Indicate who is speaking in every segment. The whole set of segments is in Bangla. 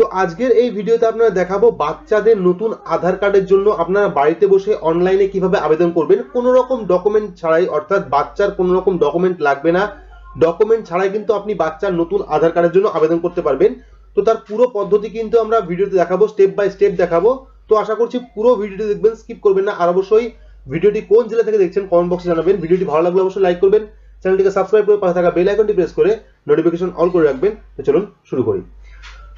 Speaker 1: তো আজকের এই ভিডিওতে আপনারা দেখাবো বাচ্চাদের নতুন আধার কার্ডের জন্য আপনারা বাড়িতে বসে অনলাইনে কীভাবে আবেদন করবেন। কোনো রকম ডকুমেন্ট ছাড়াই, অর্থাৎ বাচ্চার কোনো রকম ডকুমেন্ট লাগবে না। ডকুমেন্ট ছাড়াই কিন্তু আপনি বাচ্চার নতুন আধার কার্ডের জন্য আবেদন করতে পারবেন। তো তার পুরো পদ্ধতি কিন্তু আমরা ভিডিওতে দেখাবো স্টেপ বাই স্টেপ দেখাবো। তো আশা করছি পুরো ভিডিওটি দেখবেন স্কিপ করবেন না। আর অবশ্যই ভিডিওটি কোন জেলা থেকে দেখছেন কমেন্ট বক্সে জানাবেন। ভিডিওটি ভালো লাগলে অবশ্যই লাইক করবেন। চ্যানেলটিকে সাবস্ক্রাইব করে পাশে থাকা বেল আইকনটি প্রেস করে নোটিফিকেশন অল করে রাখবেন। তো চলুন শুরু করি।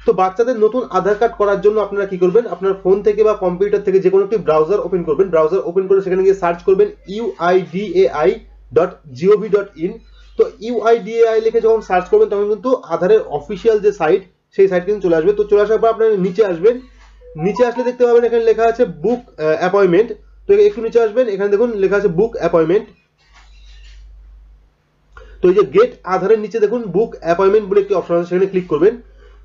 Speaker 1: তো বাচ্চাদের নতুন আধার কার্ড করার জন্য আপনারা কি করবেন? আপনার ফোন থেকে বা কম্পিউটার থেকে যে কোনো একটি ব্রাউজার ওপেন করবেন। ব্রাউজার ওপেন করে সেখানে গিয়ে সার্চ করবেন U I D A I dot G O V dot in তো U I D A I লিখে যখন সার্চ করবেন, তখন কিন্তু আধারের অফিসিয়াল যে সাইট সেই সাইট কিন্তু চলে আসবে। তো চলে আসার পর আপনার নিচে আসবেন। নিচে আসলে দেখতে পাবেন এখানে লেখা আছে বুক অ্যাপয়েন্টমেন্ট তো একটু নিচে আসবেন, এখানে দেখুন লেখা আছে বুক অ্যাপয়েন্টমেন্ট তো এই যে গেট আধারের নিচে দেখুন বুক অ্যাপয়েন্টমেন্ট বলে একটি অপশন আছে, সেখানে ক্লিক করবেন।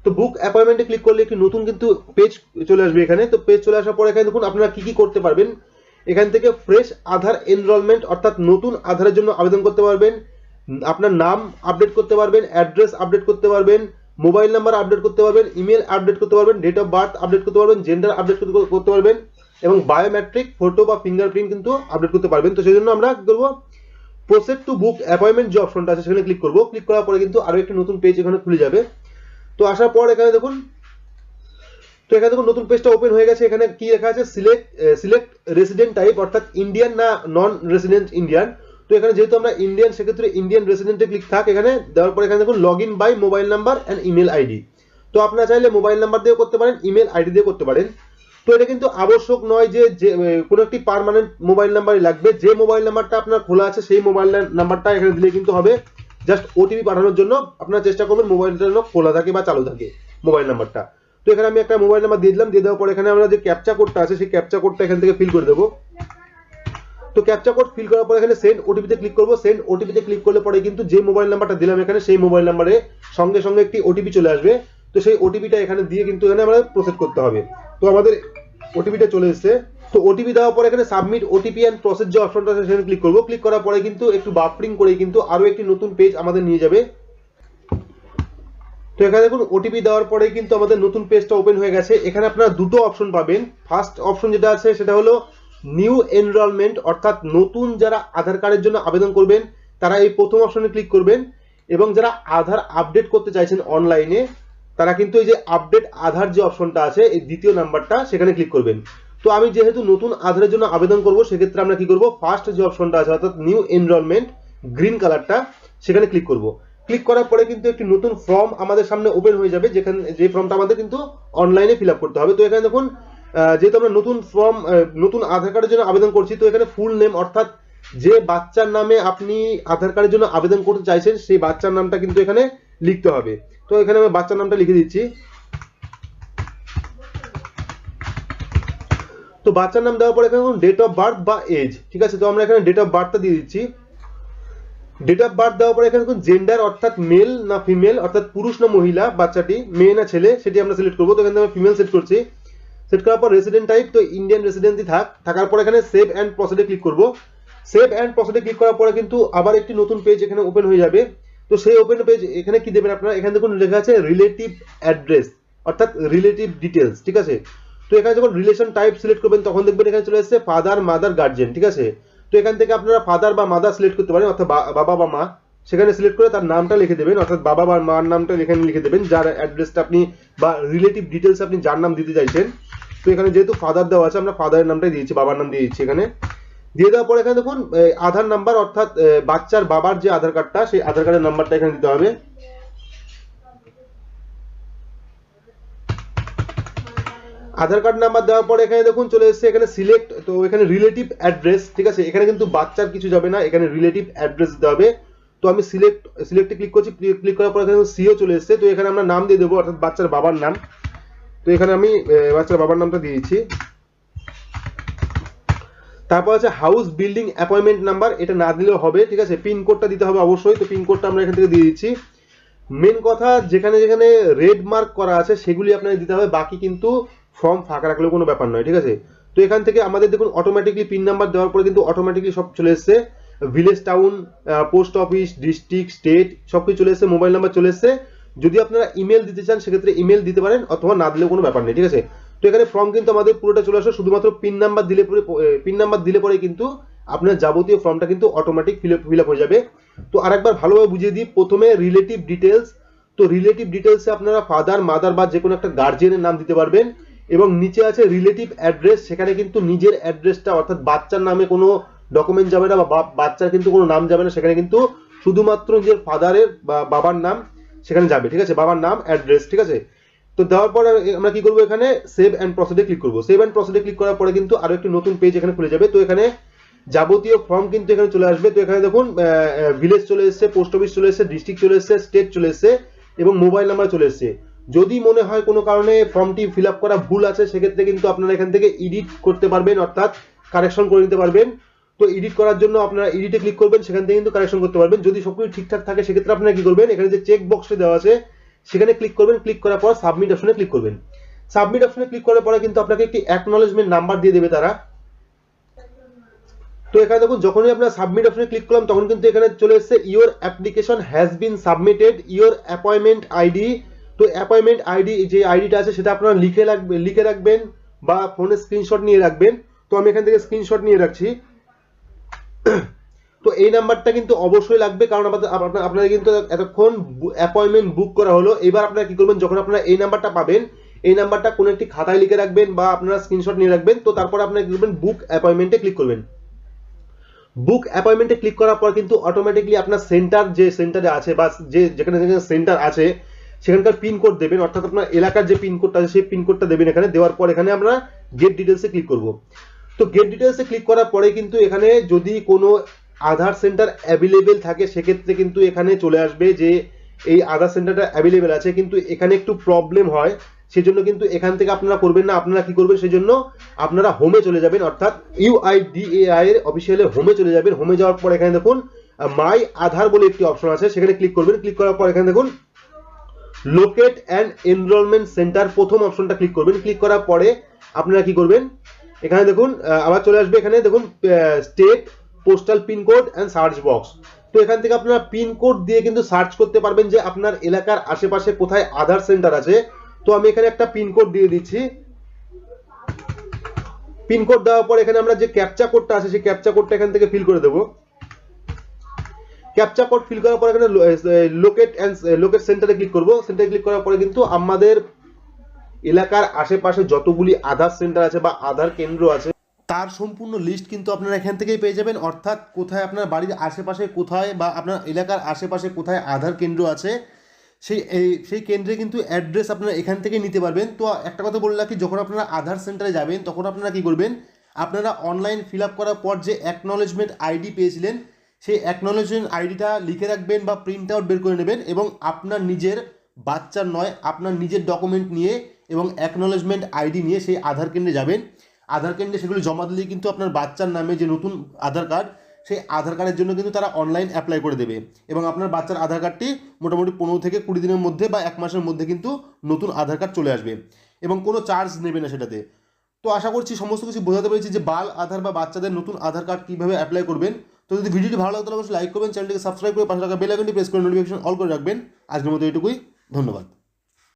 Speaker 1: তো বুক অ্যাপয়েন্টমেন্টে ক্লিক করলে একটি নতুন কিন্তু পেজ চলে আসবে এখানে। তো পেজ চলে আসার পর এখানে দেখুন আপনারা কি কি করতে পারবেন। এখান থেকে ফ্রেশ আধার এনরোলমেন্ট অর্থাৎ নতুন আধারের জন্য আবেদন করতে পারবেন। আপনার নাম আপডেট করতে পারবেন অ্যাড্রেস আপডেট করতে পারবেন মোবাইল নাম্বার আপডেট করতে পারবেন ইমেল আপডেট করতে পারবেন ডেট অফ বার্থ আপডেট করতে পারবেন জেন্ডার আপডেট করতে পারবেন এবং বায়োমেট্রিক ফটো বা ফিঙ্গারপ্রিন্ট কিন্তু আপডেট করতে পারবেন। তো সেই জন্য আমরা কি করব? প্রসেড টু বুক অ্যাপয়েন্টমেন্ট যে অপশনটা আছে সেখানে ক্লিক করব। ক্লিক করার পরে কিন্তু আরও একটি নতুন পেজ এখানে খুলে যাবে। তো আসার পর এখানে দেখুন, তো এখানে দেখুন নতুন পেজটা ওপেন হয়ে গেছে। এখানে কি লেখা আছে? সিলেক্ট সিলেক্ট রেসিডেন্ট টাইপ অর্থাৎ ইন্ডিয়ান না নন রেসিডেন্ট ইন্ডিয়ান তো এখানে যেহেতু আমরা ইন্ডিয়ান সেক্ষেত্রে ইন্ডিয়ান রেসিডেন্টে ক্লিক থাক এখানে। দেওয়ার পর এখানে দেখুন log in by mobile number and email ID তো আপনারা চাইলে মোবাইল নাম্বার দিয়েও করতে পারেন ইমেল আইডি দিয়ে করতে পারেন। তো এটা কিন্তু আবশ্যক নয় যে যে কোনো একটি পারমানেন্ট মোবাইল নাম্বারই লাগবে। যে মোবাইল নাম্বারটা আপনার খোলা আছে, সেই মোবাইল নাম্বারটা এখানে দিলে কিন্তু হবে। জাস্ট ওটিপি পাঠানোর জন্য আপনারা চেষ্টা করবেন মোবাইলটা যেন খোলা থাকে বা চালু থাকে মোবাইল নাম্বারটা তো এখানে আমি একটা মোবাইল নাম্বার দিয়ে দিলাম, দিয়ে দেওয়ার পর এখানে আমরা যে ক্যাপচা কোডটা আছে, সেই ক্যাপচা কোডটা এখান থেকে ফিল করে দেবো। তো ক্যাপচা কোড ফিল করার পর এখানে সেন্ড ওটিপিতে ক্লিক করব। সেন্ড ওটিপিতে ক্লিক করলে পরে কিন্তু যে মোবাইল নাম্বারটা দিলাম এখানে, সেই মোবাইল নাম্বারে সঙ্গে সঙ্গে একটি ওটিপি চলে আসবে। তো সেই ওটিপিটা এখানে দিয়ে কিন্তু এখানে আমাদের প্রসেস করতে হবে। তো আমাদের ওটিপিটা চলে এসেছে। তো ওটিপি দেওয়ার পরে এখানে সাবমিট ওটিপি অ্যান্ড প্রসেস যে অপশনটা আছে সেখানে ক্লিক করব। ক্লিক করার পরে কিন্তু একটু বাফরিং করে কিন্তু আরও একটি নতুন পেজ আমাদের নিয়ে যাবে। তো এখানে দেখুন ওটিপি দেওয়ার পরে কিন্তু আমাদের নতুন পেজটা ওপেন হয়ে গেছে। এখানে আপনারা দুটো অপশন পাবেন। ফার্স্ট অপশন যেটা আছে, সেটা হলো নিউ এনরোলমেন্ট অর্থাৎ নতুন যারা আধার কার্ডের জন্য আবেদন করবেন, তারা এই প্রথম অপশনে ক্লিক করবেন। এবং যারা আধার আপডেট করতে চাইছেন অনলাইনে তারা কিন্তু এই যে আপডেট আধার যে অপশনটা আছে, এই দ্বিতীয় নাম্বারটা সেখানে ক্লিক করবেন। তো আমি যেহেতু নতুন আধারের জন্য আবেদন করব, সেক্ষেত্রে আমরা কি করব? ফার্স্ট যে অপশনটা আছে, অর্থাৎ নিউ এনরোলমেন্ট গ্রিন কালারটা সেখানে ক্লিক করব। ক্লিক করার পরে কিন্তু একটি নতুন ফর্ম আমাদের সামনে ওপেন হয়ে যাবে, যেখানে যে ফর্মটা আমাদের কিন্তু অনলাইনে ফিল করতে হবে। তো এখানে দেখুন যেহেতু আমরা নতুন ফর্ম নতুন আধার কার্ডের জন্য আবেদন করছি, তো এখানে ফুল নেম অর্থাৎ যে বাচ্চার নামে আপনি আধার কার্ডের জন্য আবেদন করতে চাইছেন, সেই বাচ্চার নামটা কিন্তু এখানে লিখতে হবে। তো এখানে আমি বাচ্চার নামটা লিখে দিচ্ছি। তো বাচ্চার নাম দেওয়ার পরে এখানে ডেট অফ বার্থ বা এজ ঠিক আছে? তো আমরা এখানে ডেট অফ বার্থটা দিয়ে দিচ্ছি। ডেট অফ বার্থ দেওয়ার পরে এখানে জেন্ডার অর্থাৎ মেল না ফিমেল অর্থাৎ পুরুষ না মহিলা, বাচ্চাটি, মেয়ে না ছেলে, সেটি আমরা সিলেক্ট করব। তো এখানে আমি ফিমেল সেট করছি। সেট করার পর রেসিডেন্ট টাইপ তো ইন্ডিয়ান রেসিডেন্টই থাক। থাকার পর এখানে সেভ অ্যান্ড প্রসিডে ক্লিক করব। সেভ অ্যান্ড প্রসিডে ক্লিক করার পরে কিন্তু আবার একটি নতুন পেজ এখানে ওপেন হয়ে যাবে। তো সেই ওপেন পেজ এখানে কি দেবেন আপনারা? এখানে দেখুন লেখা আছে রিলেটিভ অ্যাড্রেস অর্থাৎ রিলেটিভ ডিটেলস ঠিক আছে? তো এখানে যখন রিলেশন টাইপ সিলেক্ট করবেন, তখন দেখবেন এখানে চলে আসছে ফাদার মাদার গার্জেন ঠিক আছে? তো এখান থেকে আপনারা ফাদার বা মাদার সিলেক্ট করতে পারেন, অর্থাৎ বাবা বা মা। সেখানে সিলেক্ট করে তার নামটা লিখে দেবেন, অর্থাৎ বাবা বা মার নামটা এখানে লিখে দেবেন, যার অ্যাড্রেসটা আপনি বা রিলেটিভ ডিটেলস আপনি যার নাম দিতে চাইছেন। তো এখানে যেহেতু ফাদার দেওয়া আছে, আমরা ফাদারের নামটাই দিয়েছি, বাবার নাম দিয়ে দিচ্ছি এখানে। দিয়ে দেওয়ার পরে এখানে দেখুন আধার নাম্বার অর্থাৎ বাচ্চার বাবার যে আধার কার্ডটা সেই আধার কার্ডের নাম্বারটা এখানে দিতে হবে। আধার কার্ড নাম্বার দেওয়ার পরে এখানে দেখুন চলে এসেছে, এখানে সিলেক্ট তো এখানে রিলেটিভ অ্যাড্রেস ঠিক আছে? এখানে কিন্তু বাচ্চার কিছু যাবে না, এখানে রিলেটিভ অ্যাড্রেস দিতে হবে তো আমি সিলেক্ট সিলেক্টে ক্লিক করছি ক্লিক করার পর এখানে সিও চলে এসেছে, তো এখানে আমরা নাম দিয়ে দেবো, অর্থাৎ বাচ্চার বাবার নাম। তো এখানে আমি বাচ্চার বাবার নামটা দিয়ে দিচ্ছি তারপর আছে হাউস বিল্ডিং অ্যাপয়েন্টমেন্ট নাম্বার এটা না দিলেও হবে, ঠিক আছে? পিন কোডটা দিতে হবে অবশ্যই, তো পিন কোডটা আমরা এখান থেকে দিয়ে দিচ্ছি। মেন কথা, যেখানে যেখানে রেড মার্ক করা আছে, সেগুলি আপনাকে দিতে হবে, বাকি কিন্তু ফর্ম ফাঁকা রাখলেও কোনো ব্যাপার নয়, ঠিক আছে? তো এখান থেকে আমাদের দেখুন অটোমেটিকলি পিন নাম্বার দেওয়ার পরে কিন্তু অটোমেটিকলি সব চলে এসছে। Village town post office district state সব কিছু চলে এসছে মোবাইল নাম্বার চলে এসছে। যদি আপনারা ইমেল দিতে চান, সেক্ষেত্রে ইমেল দিতে পারেন, অথবা না দিলেও কোনো ব্যাপার নেই, ঠিক আছে? তো এখানে ফর্ম কিন্তু আমাদের পুরোটা চলে আসে, শুধুমাত্র পিন নাম্বার দিলে পরে পিন নাম্বার দিলে পরে কিন্তু আপনার যাবতীয় ফর্মটা কিন্তু অটোমেটিক ফিল ফিল আপ হয়ে যাবে। তো আরেকবার ভালোভাবে বুঝিয়ে দিই, প্রথমে রিলেটিভ ডিটেলস তো রিলেটিভ ডিটেলসে আপনারা ফাদার মাদার বা যে কোনো একটা গার্জিয়ানের নাম দিতে পারবেন। এবং নিচে আছে রিলেটিভ অ্যাড্রেস সেখানে কিন্তু নিজের অ্যাড্রেসটা অর্থাৎ বাচ্চার নামে কোনো ডকুমেন্ট যাবে না বা বাচ্চার কিন্তু কোনো নাম যাবে না, সেখানে কিন্তু শুধুমাত্র নিজের ফাদারের বা বাবার নাম, সেখানে যাবে, ঠিক আছে? বাবার নাম অ্যাড্রেস ঠিক আছে? তো দেওয়ার পরে আমরা কি করব এখানে? সেভ অ্যান্ড প্রসিডে ক্লিক করব। সেভ অ্যান্ড প্রসিডে ক্লিক করার পরে কিন্তু আরও একটি নতুন পেজ এখানে খুলে যাবে। তো এখানে যাবতীয় ফর্ম কিন্তু এখানে চলে আসবে। তো এখানে দেখুন ভিলেজ চলে এসেছে পোস্ট অফিস চলে এসেছে ডিস্ট্রিক্ট চলে এসেছে স্টেট চলে এসেছে এবং মোবাইল নাম্বার চলে এসেছে। যদি মনে হয় কোনো কারণে ফর্মটি ফিল করা ভুল আছে, সেক্ষেত্রে কিন্তু আপনারা এখান থেকে এডিট করতে পারবেন, অর্থাৎ কারেকশন করে নিতে পারবেন। তো এডিট করার জন্য আপনারা এডিটে ক্লিক করবেন, সেখান থেকে কিন্তু কারেকশন করতে পারবেন। যদি সবকিছু ঠিকঠাক থাকে, সেক্ষেত্রে আপনারা কি করবেন? এখানে যে চেক বক্সটি দেওয়া আছে, সেখানে ক্লিক করবেন। ক্লিক করার পর সাবমিট অপশনে ক্লিক করবেন। সাবমিট অপশনে ক্লিক করার পরে কিন্তু আপনাকে একটি অ্যাকনোলেজমেন্ট নাম্বার দিয়ে দেবে তারা। তো এখানে দেখুন, যখনই আপনার সাবমিট অপশনে ক্লিক করলাম, তখন কিন্তু এখানে চলে এসেছে your application has been submitted your appointment ID তো অ্যাপয়েন্টমেন্ট আইডি যে আইডিটা আছে সেটা আপনারা লিখে রাখবেন লিখে রাখবেন বা ফোনে স্ক্রিনশট নিয়ে রাখবেন। তো আমি এখান থেকে স্ক্রিনশট নিয়ে রাখছি। তো এই নাম্বারটা কিন্তু অবশ্যই লাগবে, কারণ আপনাদের কিন্তু এতক্ষণ অ্যাপয়েন্টমেন্ট বুক করা হলো। এবার আপনারা কি করবেন, যখন আপনারা এই নাম্বারটা পাবেন, এই নাম্বারটা কোনো একটি খাতায় লিখে রাখবেন বা আপনারা স্ক্রিনশট নিয়ে রাখবেন। তো তারপর আপনারা কি করবেন বুক অ্যাপয়েন্টমেন্টে ক্লিক করবেন। বুক অ্যাপয়েন্টমেন্টে ক্লিক করার পর কিন্তু অটোমেটিকলি আপনার সেন্টার যে সেন্টারে আছে বা যে যেখানে যেখানে সেন্টার আছে সেখানকার পিনকোড দেবেন, অর্থাৎ আপনার এলাকার যে পিনকোডটা আছে, সেই পিনকোডটা দেবেন এখানে। দেওয়ার পর এখানে আমরা গেট ডিটেলসে ক্লিক করব। তো গেট ডিটেলসে ক্লিক করার পরে কিন্তু এখানে যদি কোনো আধার সেন্টার অ্যাভেলেবেল থাকে, সেক্ষেত্রে কিন্তু এখানে চলে আসবে যে এই আধার সেন্টারটা অ্যাভেলেবেল আছে। কিন্তু এখানে একটু প্রবলেম হয়, সেজন্য কিন্তু এখান থেকে আপনারা করবেন না। আপনারা কি করবেন, সেজন্য আপনারা হোমে চলে যাবেন। অর্থাৎ ইউআইডিএআই এর অফিসিয়ালে হোমে চলে যাবেন। হোমে যাওয়ার পর এখানে দেখুন মাই আধার বলে একটি অপশন আছে। সেখানে ক্লিক করবেন। ক্লিক করার পর এখানে দেখুন লোকেট অ্যান্ড এনরোলমেন্ট সেন্টার প্রথম অপশনটা ক্লিক করবেন। ক্লিক করার পরে আপনারা কি করবেন? এখানে দেখুন আবার চলে আসবে এখানে, দেখুন state postal pincode and search box তো এখান থেকে আপনারা পিনকোড দিয়ে কিন্তু সার্চ করতে পারবেন যে আপনার এলাকার আশেপাশে কোথায় আধার সেন্টার আছে। তো আমি এখানে একটা পিনকোড দিয়ে দিচ্ছি। পিনকোড দেওয়ার পর এখানে আমরা যে ক্যাপচা কোডটা আছে, সেই ক্যাপচা কোডটা এখান থেকে ফিল করে দেবো। ক্যাপচা কোড ফিল করার পরে এখানে লোকেট অ্যান্ড লোকেট সেন্টারে ক্লিক করব। সেন্টারে ক্লিক করার পরে কিন্তু আমাদের এলাকার আশেপাশে যতগুলি আধার সেন্টার আছে বা আধার কেন্দ্র আছে, তার সম্পূর্ণ লিস্ট কিন্তু আপনারা এখান থেকেই পেয়ে যাবেন। অর্থাৎ কোথায় আপনার বাড়ির আশেপাশে কোথায় বা আপনার এলাকার আশেপাশে কোথায় আধার কেন্দ্র আছে, সেই, এই, সেই কেন্দ্রে কিন্তু অ্যাড্রেস আপনারা এখান থেকে নিতে পারবেন। তো একটা কথা বলে রাখি, যখন আপনারা আধার সেন্টারে যাবেন, তখন আপনারা কি করবেন? আপনারা অনলাইন ফিল আপ করার পর যে অ্যাকনলেজমেন্ট আইডি পেয়েছিলেন সেই অ্যাকনলেজমেন্ট আইডিটা লিখে রাখবেন বা প্রিন্ট আউট বের করে নেবেন এবং আপনার নিজের বাচ্চার নয়, আপনার নিজের ডকুমেন্ট নিয়ে এবং অ্যাকনলেজমেন্ট আইডি নিয়ে সেই আধার কেন্দ্রে যাবেন। আধার কেন্দ্রে সেগুলো জমা দিলে কিন্তু আপনার বাচ্চার নামে যে নতুন আধার কার্ড সেই আধার কার্ডের জন্য কিন্তু তারা অনলাইন অ্যাপ্লাই করে দেবে এবং আপনার বাচ্চার আধার কার্ডটি মোটামুটি পনেরো থেকে কুড়ি দিনের মধ্যে বা এক মাসের মধ্যে কিন্তু নতুন আধার কার্ড চলে আসবে এবং কোনো চার্জ নেবে না সেটাতে। তো আশা করছি সমস্ত কিছু বোঝাতে পেরেছি যে বাল আধার বা বাচ্চাদের নতুন আধার কার্ড কীভাবে অ্যাপ্লাই করবেন তো যদি ভিডিওটি ভালো লাগতো অবশ্যই লাইক করবেন চ্যানেলটিকে সাবস্ক্রাইব করে পাশে থাকা বেল আইকনটি প্রেস করে নোটিফিকেশন অল করে রাখবেন। আজকের মতো এটুকুই ধন্যবাদ।